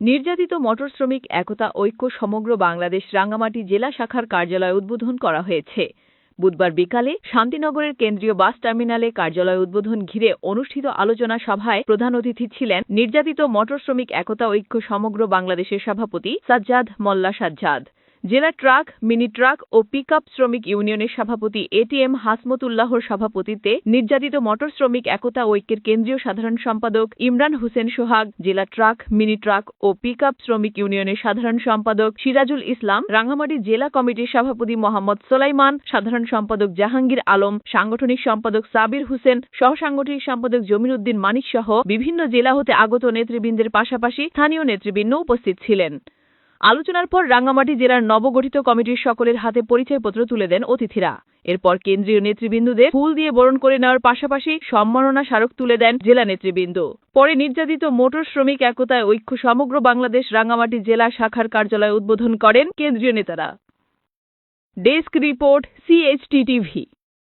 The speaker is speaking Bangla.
নির্যাতিত মোটর শ্রমিক একতা ঐক্য সমগ্র বাংলাদেশ রাঙ্গামাটি জেলা শাখার কার্যালয় উদ্বোধন করা হয়েছে। বুধবার বিকালে শান্তিনগরের কেন্দ্রীয় বাস টার্মিনালে কার্যালয় উদ্বোধন ঘিরে অনুষ্ঠিত আলোচনা সভায় প্রধান অতিথি ছিলেন নির্যাতিত মোটর শ্রমিক একতা ঐক্য সমগ্র বাংলাদেশের সভাপতি সাজ্জাদ মোল্লা সাজ্জাদ। জেলা ট্রাক, মিনি ট্রাক ও পিকআপ শ্রমিক ইউনিয়নের সভাপতি এটিএম হাসমতুল্লাহর সভাপতিত্বে নির্যাতিত মোটর শ্রমিক একতা ঐক্যের কেন্দ্রীয় সাধারণ সম্পাদক ইমরান হোসেন সোহাগ, জেলা ট্রাক, মিনি ট্রাক ও পিকআপ শ্রমিক ইউনিয়নের সাধারণ সম্পাদক সিরাজুল ইসলাম, রাঙ্গামাটি জেলা কমিটির সভাপতি মোহাম্মদ সোলাইমান, সাধারণ সম্পাদক জাহাঙ্গীর আলম, সাংগঠনিক সম্পাদক সাবির হোসেন সহ সাংগঠনিক সম্পাদক জমির উদ্দিন মানিক সহ বিভিন্ন জেলা হতে আগত নেতৃবৃন্দের পাশাপাশি স্থানীয় নেতৃবৃন্দ উপস্থিত ছিলেন। আলোচনার পর রাঙ্গামাটি জেলার নবগঠিত কমিটির সকলের হাতে পরিচয়পত্র তুলে দেন অতিথিরা। এরপর কেন্দ্রীয় নেতৃবৃন্দদের ফুল দিয়ে বরণ করে নেওয়ার পাশাপাশি সম্মাননা স্মারক তুলে দেন জেলা নেতৃবৃন্দ। পরে নির্যাতিত মোটর শ্রমিক একতায় ঐক্য সমগ্র বাংলাদেশ রাঙ্গামাটি জেলা শাখার কার্যালয় উদ্বোধন করেন কেন্দ্রীয় নেতারা। Desk report, CHT TV.